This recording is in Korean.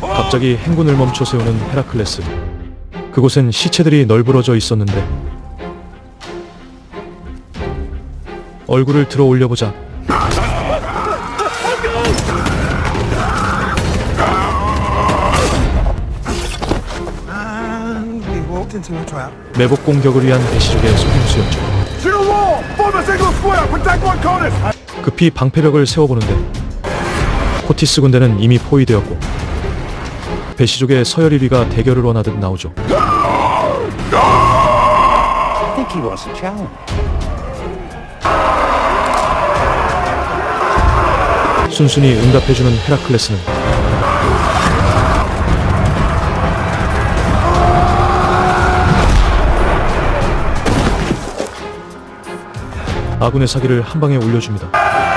갑자기 행군을 멈춰 세우는 헤라클레스. 그곳엔 시체들이 널브러져 있었는데 얼굴을 들어 올려보자. 매복 공격을 위한 one corner! 급히 방패벽을 세워보는데 코티스 군대는 이미 포위되었고 배시족의 서열 1위가 대결을 원하듯 나오죠. 순순히 응답해주는 헤라클레스는 아군의 사기를 한 방에 올려줍니다.